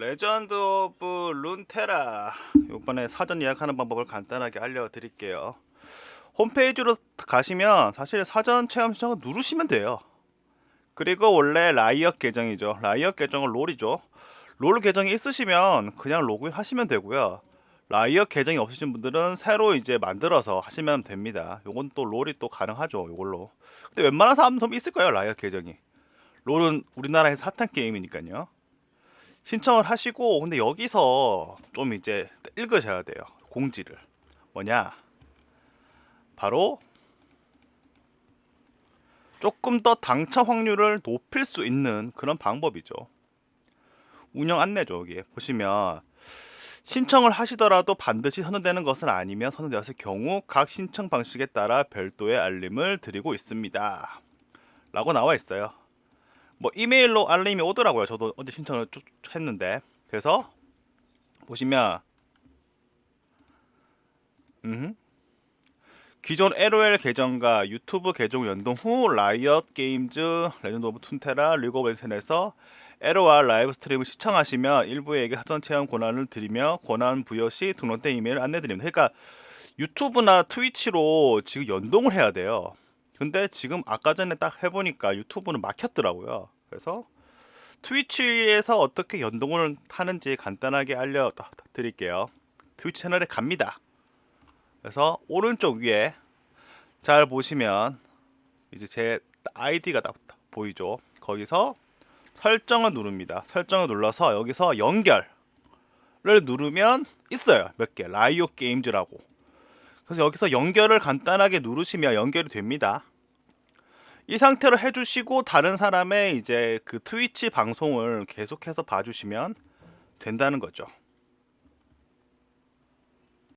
레전드 오브 룬테라. 이번에 사전 예약하는 방법을 간단하게 알려드릴게요. 홈페이지로 가시면 사실 사전 체험 신청을 누르시면 돼요. 그리고 원래 라이엇 계정이죠. 라이엇 계정은 롤이죠. 롤 계정이 있으시면 그냥 로그인 하시면 되고요. 라이엇 계정이 없으신 분들은 새로 이제 만들어서 하시면 됩니다. 요건 또 롤이 또 가능하죠 요걸로. 근데 웬만한 사람도 좀 있을 거예요 라이엇 계정이. 롤은 우리나라에서 핫한 게임이니까요 신청을 하시고 근데 여기서 좀 이제 읽으셔야 돼요 공지를. 뭐냐? 바로 조금 더 당첨 확률을 높일 수 있는 그런 방법이죠. 운영 안내죠 여기 보시면 신청을 하시더라도 반드시 선언되는 것은 아니면 선언되었을 경우 각 신청 방식에 따라 별도의 알림을 드리고 있습니다. 라고 나와 있어요 뭐 이메일로 알림이 오더라고요. 저도 어제 신청을 쭉 했는데 그래서 보시면 음 기존 LOL 계정과 유튜브 계정 연동 후 라이엇 게임즈 레전드 오브 툰테라 리그 오브 레전드에서 LOL 라이브 스트림을 시청하시면 일부에게 사전 체험 권한을 드리며 권한 부여 시 등록된 이메일을 안내드립니다. 그러니까 유튜브나 트위치로 지금 연동을 해야 돼요. 근데 지금 아까 전에 딱 해보니까 유튜브는 막혔더라고요. 그래서 트위치에서 어떻게 연동을 하는지 간단하게 알려드릴게요. 트위치 채널에 갑니다. 그래서 오른쪽 위에 잘 보시면 이제 제 아이디가 딱 보이죠. 거기서 설정을 누릅니다. 설정을 눌러서 여기서 연결을 누르면 있어요. 몇 개. 라이오 게임즈라고. 그래서 여기서 연결을 간단하게 누르시면 연결이 됩니다. 이 상태로 해주시고 다른 사람의 이제 그 트위치 방송을 계속해서 봐주시면 된다는 거죠.